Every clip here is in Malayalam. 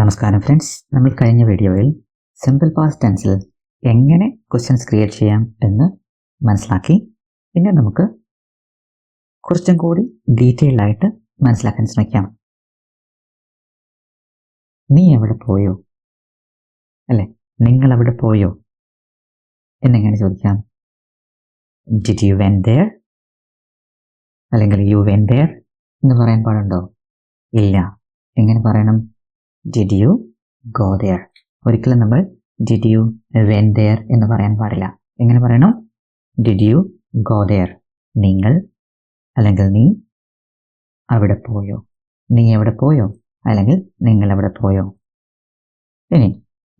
നമസ്കാരം ഫ്രണ്ട്സ് നമ്മൾ കഴിഞ്ഞ വീഡിയോയിൽ സിമ്പിൾ പാസ് ടെൻസിൽ എങ്ങനെ ക്വസ്റ്റ്യൻസ് ക്രിയേറ്റ് ചെയ്യാം എന്ന് മനസ്സിലാക്കി. പിന്നെ നമുക്ക് കുറച്ചും കൂടി ഡീറ്റെയിൽഡ് ആയിട്ട് മനസ്സിലാക്കാൻ ശ്രമിക്കാം. നീ എവിടെ പോയോ? അല്ലെ? നിങ്ങൾ എവിടെ പോയോ? എന്നെങ്ങനെ ചോദിക്കാം? ഡിഡ് യു വെൻ ദയർ അല്ലെങ്കിൽ യു വെൻ ദയർ എന്ന് പറയാൻ പാടുണ്ടോ? ഇല്ല. എങ്ങനെ പറയണം? ഡിഡ് യു ഗോ ദെയർ ഒരിക്കലും നമ്മൾ ഡിഡ് യു വെൻ ദെയർ എന്ന് പറയാൻ പാടില്ല. എങ്ങനെ പറയണം? ഡിഡ് യു ഗോ ദെയർ നിങ്ങൾ അല്ലെങ്കിൽ നീ അവിടെ പോയോ? നീ എവിടെ പോയോ? അല്ലെങ്കിൽ നിങ്ങൾ അവിടെ പോയോ? ഇനി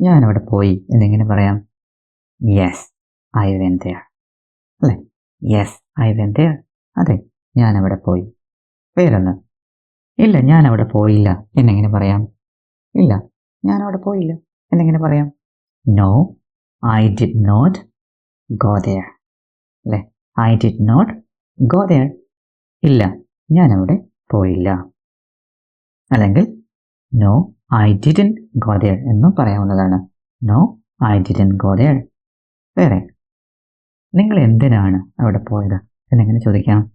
ഞാൻ അവിടെ പോയി എന്നെങ്ങനെ പറയാം. യെസ് ഐ വെൻ ദയർ അല്ലേ? യെസ് ഐ വെൻ ദയർ അതെ ഞാൻ അവിടെ പോയി. വേറൊന്ന് ഇല്ല ഞാൻ അവിടെ പോയില്ല. എന്നെങ്ങനെ പറയാം. ഇല്ല. ഞാൻ അവിടെ പോയില്ല. എന്നെങ്ങനെ പറയാം? No I did not go there അല്ലേ? I did not go there ഇല്ല. ഞാൻ അവിടെ പോയില്ല. അല്ലെങ്കിൽ no I didn't go there എന്നും പറയാവുന്നതാണ്. No I didn't go there വേറെ നിങ്ങൾ എന്തിനാണ് അവിടെ പോയത്? എന്നെങ്ങനെ ചോദിക്കാം?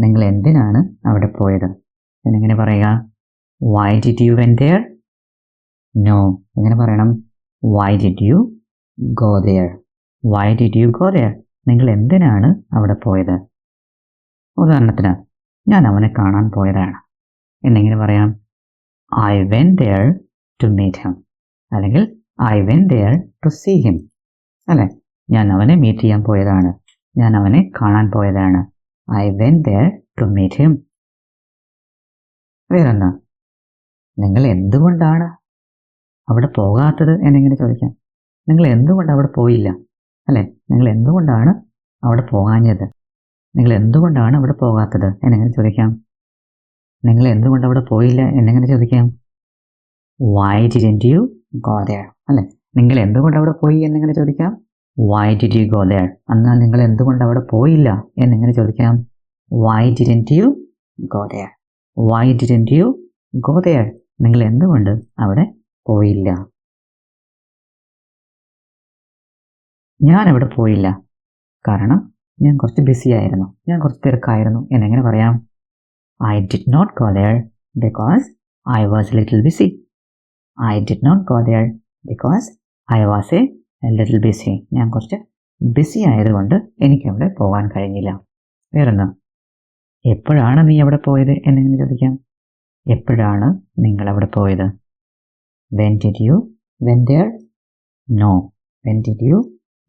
നിങ്ങൾ എന്തിനാണ് അവിടെ പോയത്? എന്നെങ്ങനെ പറയുക? Why did you went there no എങ്ങനെ പറയണം? Why did you go there why did you go there നിങ്ങൾ എന്തിനാണ് അവിടെ പോയത്? ഉദാഹരണത്തിന് ഞാൻ അവനെ കാണാൻ പോയതാണ്. എന്നെങ്ങനെ പറയാം? I went there to meet him അല്ലെങ്കിൽ I went there to see him അല്ലേ? ഞാൻ അവനെ മീറ്റ് ചെയ്യാൻ പോയതാണ്. ഞാൻ അവനെ കാണാൻ പോയതാണ്. I went there to meet him വേറെന്താ? നിങ്ങൾ എന്തുകൊണ്ടാണ് അവിടെ പോകാത്തത് എന്നെങ്ങനെ ചോദിക്കാം. നിങ്ങൾ എന്തുകൊണ്ട് അവിടെ പോയില്ല? അല്ലേ? നിങ്ങൾ എന്തുകൊണ്ടാണ് അവിടെ പോകാഞ്ഞത്? നിങ്ങൾ എന്തുകൊണ്ടാണ് അവിടെ പോകാത്തത്? എന്നെങ്ങനെ ചോദിക്കാം. നിങ്ങൾ എന്തുകൊണ്ട് അവിടെ പോയില്ല? എന്നെങ്ങനെ ചോദിക്കാം. Why didn't you go there അല്ലേ? നിങ്ങൾ എന്തുകൊണ്ട് അവിടെ പോയി? എന്നെങ്ങനെ ചോദിക്കാം. Why did you go there എന്നാൽ നിങ്ങൾ എന്തുകൊണ്ട് അവിടെ പോയില്ല? എന്നെങ്ങനെ ചോദിക്കാം. Why didn't you go there why didn't you go there നിങ്ങൾ എന്തുകൊണ്ട് അവിടെ പോയില്ല. ഞാൻ അവിടെ പോയില്ല. കാരണം ഞാൻ കുറച്ച് ബിസി ആയിരുന്നു. ഞാൻ കുറച്ച് തിരക്കായിരുന്നു. എന്നെങ്ങനെ പറയാം? I did not go there because I was little busy I did not go there because I was a little busy ഞാൻ കുറച്ച് ബിസി ആയതുകൊണ്ട് എനിക്ക് അവിടെ പോകാൻ കഴിഞ്ഞില്ല. വേറൊന്നും എപ്പോഴാണ് നീ അവിടെ പോയത്? എന്നെങ്ങനെ ചോദിക്കാം? എപ്പോഴാണ് നിങ്ങൾ അവിടെ പോയത്? When did you when there no. When did you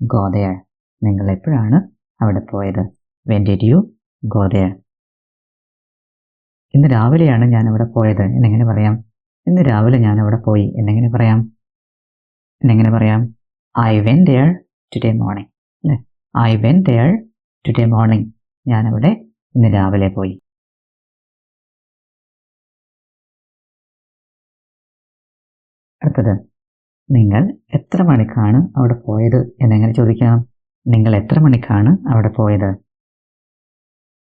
go there? നിങ്ങൾ എപ്പോഴാണ് അവിടെ പോയത്? When did you go there? ഇന്ന് രാവിലെയാണ് ഞാൻ അവിടെ പോയത്. എന്നെങ്ങനെ പറയാം? ഇന്ന് രാവിലെ ഞാൻ അവിടെ പോയി. എന്നെങ്ങനെ പറയാം? എന്നെങ്ങനെ പറയാം? I went there today morning അല്ലേ? I went there today morning ഞാൻ അവിടെ ഇന്ന് രാവിലെ പോയി. അടുത്തത് നിങ്ങൾ എത്ര മണിക്കാണ് അവിടെ പോയത്? എന്നെങ്ങനെ ചോദിക്കാം നിങ്ങൾ എത്ര മണിക്കാണ് അവിടെ പോയത്?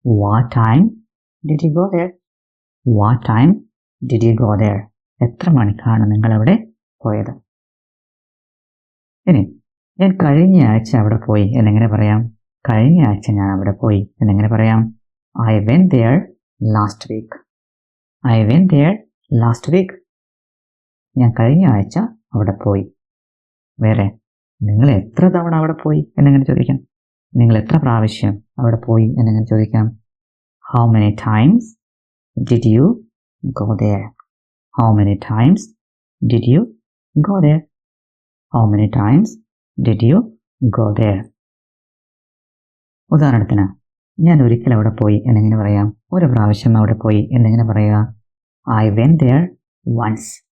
What time did you go there what time did you go there എത്ര മണിക്കാണ് നിങ്ങൾ അവിടെ പോയത്? ഇനി ഞാൻ കഴിഞ്ഞ ആഴ്ച അവിടെ പോയി എന്നെങ്ങനെ പറയാം? കഴിഞ്ഞ ആഴ്ച ഞാൻ അവിടെ പോയി എന്നെങ്ങനെ പറയാം? I went there last week I went there last week ഞാൻ കഴിഞ്ഞ ആഴ്ച അവിടെ പോയി. വേറെ നിങ്ങൾ എത്ര തവണ അവിടെ പോയി എന്നെങ്ങനെ ചോദിക്കാം? നിങ്ങൾ എത്ര പ്രാവശ്യം അവിടെ പോയി എന്നെങ്ങനെ ചോദിക്കാം? How many times did you go there how many times did you go there how many times did you go there ഉദാഹരണത്തിന് ഞാൻ ഒരിക്കൽ അവിടെ പോയി എന്നെങ്ങനെ പറയാം. ഒരു പ്രാവശ്യം അവിടെ പോയി എന്നെങ്ങനെ പറയുക I went there once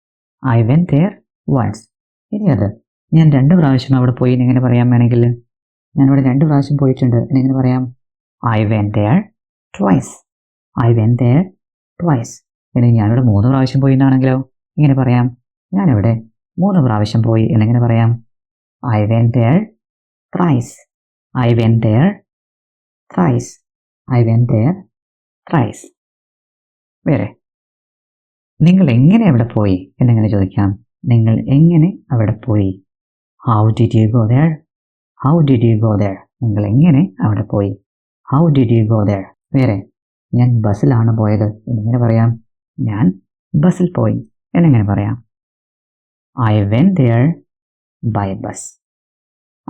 I went there once ഇനി അത്. ഞാൻ രണ്ട് പ്രാവശ്യം അവിടെ പോയി എന്നെങ്ങനെ പറയാൻ വേണമെങ്കിൽ. ഞാൻ ഇവിടെ രണ്ട് പ്രാവശ്യം പോയിട്ടുണ്ട് എന്നെങ്ങനെ പറയാം. I went there twice I went there twice ഇനി ഞാനിവിടെ മൂന്ന് പ്രാവശ്യം പോയി എന്നാണെങ്കിലോ? ഇങ്ങനെ പറയാം. ഞാനിവിടെ മൂന്ന് പ്രാവശ്യം പോയി എന്നെങ്ങനെ പറയാം. I went there thrice I went there thrice I went there thrice വേറെ നിങ്ങൾ എങ്ങനെ അവിടെ പോയി എന്നെങ്ങനെ ചോദിക്കാം. നിങ്ങൾ എങ്ങനെ അവിടെ പോയി? How did you go there how did you go there നിങ്ങൾ എങ്ങനെ അവിടെ പോയി? How did you go there വേറെ ഞാൻ ബസ്സിലാണ് പോയത് എന്നെങ്ങനെ പറയാം. ഞാൻ ബസ്സിൽ പോയി എന്നെങ്ങനെ പറയാം. I went there by bus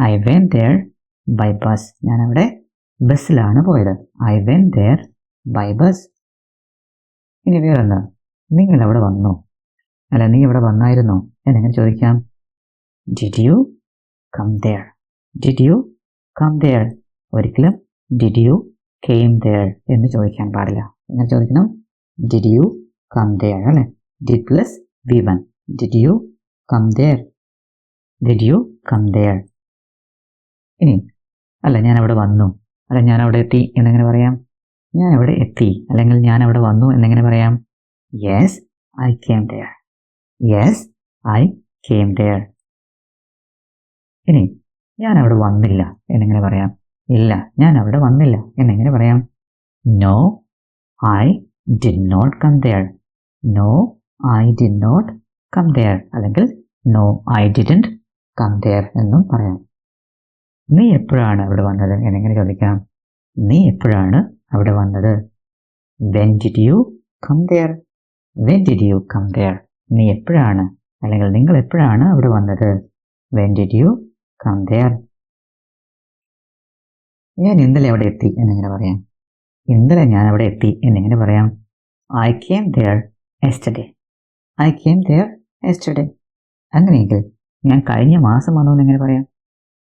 I went there by bus ഞാൻ അവിടെ ബസ്സിലാണ് പോയത്. I went there by bus ഇനി വേറെന്താ? നിങ്ങൾ അവിടെ വന്നോ? അല്ല നീ ഇവിടെ വന്നായിരുന്നോ? എന്നെങ്ങനെ ചോദിക്കാം? Did you come there? Did you come there? ഒരിക്കലും ഡിഡ് യു കെയിം there എന്ന് ചോദിക്കാൻ പാടില്ല. എങ്ങനെ ചോദിക്കണം? Did you come there? അല്ലെ? Did plus V one did you come there? Did you come there? ഇനി അല്ല ഞാൻ അവിടെ വന്നു. അല്ല ഞാൻ അവിടെ എത്തി എന്നെങ്ങനെ പറയാം? ഞാൻ അവിടെ എത്തി. അല്ലെങ്കിൽ ഞാൻ അവിടെ വന്നു എന്നെങ്ങനെ പറയാം? Yes I came there. Yes I came there. ഇനി ഞാൻ അവിടെ വന്നില്ല എന്നെങ്ങനെ പറയാം. ഇല്ല ഞാൻ അവിടെ വന്നില്ല എന്നെങ്ങനെ പറയാം. No I did not come there. No I did not come there. അല്ലെങ്കിൽ no I didn't come there എന്നും പറയാം. നീ എപ്പോഴാണ് അവിടെ വന്നത് എന്നെങ്ങനെ ചോദിക്കാം. നീ എപ്പോഴാണ് അവിടെ വന്നത്? When did you come there? When did you come there? നീ എപ്പോഴാണ്? അല്ലെങ്കിൽ നിങ്ങൾ എപ്പോഴാണ് അവിടെ വന്നത്? When did you come there? ഞാൻ ഇന്നലെ അവിടെ എത്തി എന്നിങ്ങനെ പറയാം. ഇന്നലെ ഞാൻ അവിടെ എത്തി എന്നിങ്ങനെ പറയാം. I came there yesterday I came there yesterday അങ്ങനെയെങ്കിൽ ഞാൻ കഴിഞ്ഞ മാസം വന്നു എന്നിങ്ങനെ പറയാം.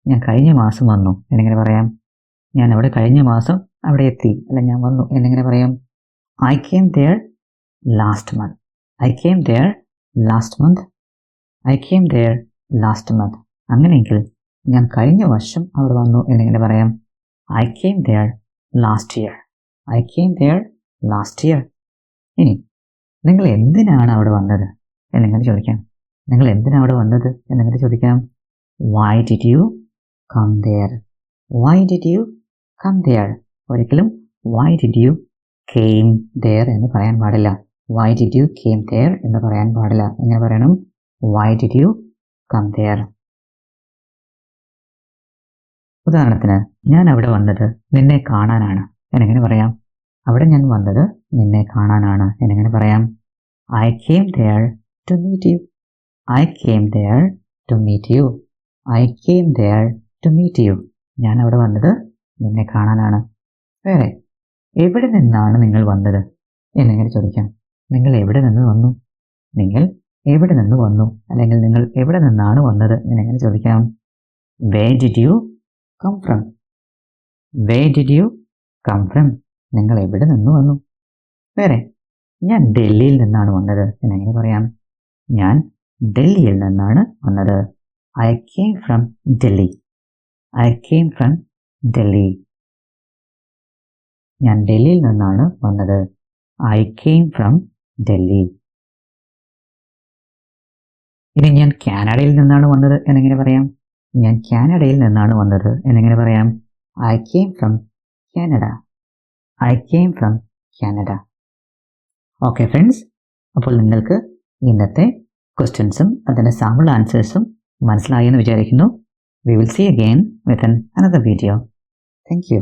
ഞാൻ കഴിഞ്ഞ മാസം വന്നു എന്നിങ്ങനെ പറയാം. ഞാൻ അവിടെ കഴിഞ്ഞ മാസം അവിടെ എത്തി. അല്ല ഞാൻ വന്നു എന്നിങ്ങനെ പറയാം. I came there last month. I came there last month. I came there last month. അങ്ങനെയെങ്കിൽ ഞാൻ കഴിഞ്ഞ വർഷം അവിടെ വന്നു എന്നെങ്ങനെ പറയാം? I came there last year I came there last year ഇനി നിങ്ങൾ എന്തിനാണ് അവിടെ വന്നത് എന്നെങ്ങനെ ചോദിക്കാം? നിങ്ങൾ എന്തിനാണ് അവിടെ വന്നത് എന്നെങ്ങനെ ചോദിക്കാം? Why did you come there? Why did you come there? ഒരിക്കലും why did you came there എന്ന് പറയാൻ പാടില്ല. Why did you came there എന്ന് പറയാൻ പാടില്ല. എങ്ങനെ പറയണം? Why did you come there? ഉദാഹരണത്തിന് ഞാൻ അവിടെ വന്നത് നിന്നെ കാണാനാണ്. എന്നെങ്ങനെ പറയാം? അവിടെ ഞാൻ വന്നത് നിന്നെ കാണാനാണ്. എന്നെങ്ങനെ പറയാം? I came there to meet you I came there to meet you I came there to meet you ഞാൻ അവിടെ വന്നത് നിന്നെ കാണാനാണ്. വേറെ എവിടെ നിന്നാണ് നിങ്ങൾ വന്നത്? എന്നെങ്ങനെ ചോദിക്കാം? നിങ്ങൾ എവിടെ നിന്ന് വന്നു? നിങ്ങൾ എവിടെ നിന്ന് വന്നു? അല്ലെങ്കിൽ നിങ്ങൾ എവിടെ നിന്നാണ് വന്നത്? എന്നെങ്ങനെ ചോദിക്കാം? Where did you come from where did you come from നിങ്ങൾ എവിടെ നിന്ന് വന്നു? വേറെ ഞാൻ ഡൽഹിയിൽ നിന്നാണ് വന്നത്. എന്നെങ്ങനെ പറയാം? ഞാൻ ഡൽഹിയിൽ നിന്നാണ് വന്നത്. I came from Delhi I came from Delhi ഞാൻ ഡൽഹിയിൽ നിന്നാണ് വന്നത്. I came from Delhi. ഇനി ഞാൻ കാനഡയിൽ നിന്നാണ് വന്നത് എന്നെങ്ങനെ പറയാം? ഞാൻ കാനഡയിൽ നിന്നാണ് വന്നത് എന്നെങ്ങനെ പറയാം? I came from Canada I came from Canada okay friends അപ്പോൾ നിങ്ങൾക്ക് ഇന്നത്തെ ക്വസ്റ്റ്യൻസും അതിന്റെ സാമ്പിൾ ആൻസേഴ്സും മനസ്സിലായി എന്ന് വിചാരിക്കുന്നു. We will see again with an another video thank you